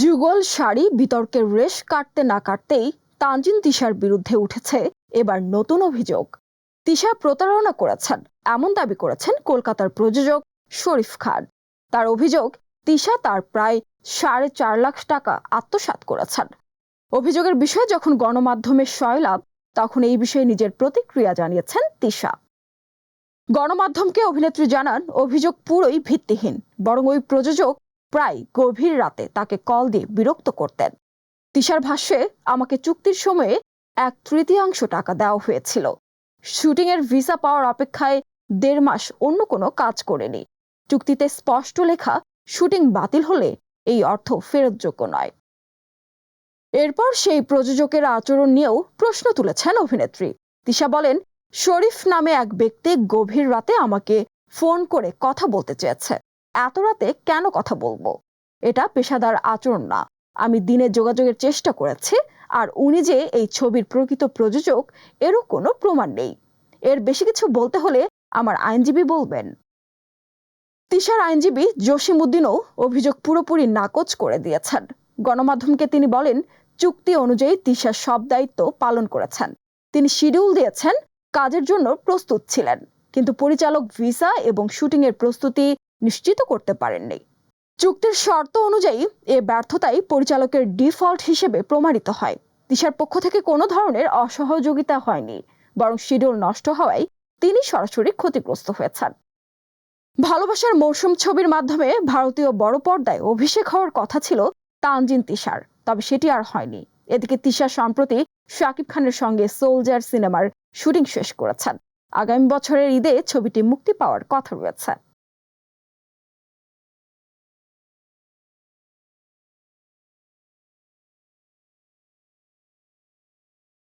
যুগল শাড়ি বিতর্কের রেশ কাটতে না কাটতেই তানজিন তিশার বিরুদ্ধে উঠেছে এবার নতুন অভিযোগ। তিশা প্রতারণা করেছেন, এমন দাবি করেছেন কলকাতার প্রযোজক শরীফ খান। তার অভিযোগ, তিশা তার প্রায় সাড়ে চার লাখ টাকা আত্মসাৎ করেছেন। অভিযোগের বিষয়ে যখন গণমাধ্যমে সয়লাভ তখন এই বিষয়ে নিজের প্রতিক্রিয়া জানিয়েছেন তিশা। গণমাধ্যমকে অভিনেত্রী জানান, অভিযোগ পুরোই ভিত্তিহীন, বরং ওই প্রযোজক প্রায় গভীর রাতে তাকে কল দিয়ে বিরক্ত করতেন। তিশার ভাষ্যে, আমাকে চুক্তির সময়ে এক তৃতীয়াংশ টাকা দেওয়া হয়েছিল। শুটিংয়ের ভিসা পাওয়ার অপেক্ষায় দেড় মাস অন্য কোনো কাজ করেনি। চুক্তিতে স্পষ্ট লেখা, শুটিং বাতিল হলে এই অর্থ ফেরতযোগ্য নয়। এরপর সেই প্রযোজকের আচরণ নিয়েও প্রশ্ন তুলেছেন অভিনেত্রী। তিশা বলেন, শরীফ নামে এক ব্যক্তি গভীর রাতে আমাকে ফোন করে কথা বলতে চেয়েছে। এত রাতে কেন কথা বলব? এটা পেশাদার আচরণ না। আমি দিনে যোগাযোগের চেষ্টা করেছি, আর উনি যে এই ছবির প্রকৃত প্রযোজক, এরও কোনো প্রমাণ নেই। এর বেশি কিছু বলতে হলে আমার আইনজীবী বলবেন। তিশার আইনজীবী জসিমউদ্দিনও অভিযোগ পুরোপুরি নাকচ করে দিয়েছেন। গণমাধ্যমকে তিনি বলেন, চুক্তি অনুযায়ী তিশা সব দায়িত্ব পালন করেছেন। তিনি শিডিউল দিয়েছেন, কাজের জন্য প্রস্তুত ছিলেন। কিন্তু পরিচালক ভিসা এবং শুটিংয়ের প্রস্তুতি নিশ্চিত করতে পারেননি। চুক্তির শর্ত অনুযায়ী এ ব্যর্থতাই পরিচালকের ডিফল্ট হিসেবে প্রমাণিত হয়। দিশার পক্ষ থেকে কোনো ধরনের অসহযোগিতা হয়নি, বরং শিডিউল নষ্ট হওয়ায় তিনি সরাসরি ক্ষতিগ্রস্ত হয়েছেন। ভালোবাসার মৌসুম ছবির মাধ্যমে ভারতীয় বড় পর্দায় অভিষেক হওয়ার কথা ছিল তানজিন তিশার, তবে সেটি আর হয়নি। এদিকে তিশা সম্প্রতি শাকিব খানের সঙ্গে সোলজার সিনেমার শুটিং শেষ করেছেন। আগামী বছরের ঈদে ছবিটি মুক্তি পাওয়ার কথা রয়েছে।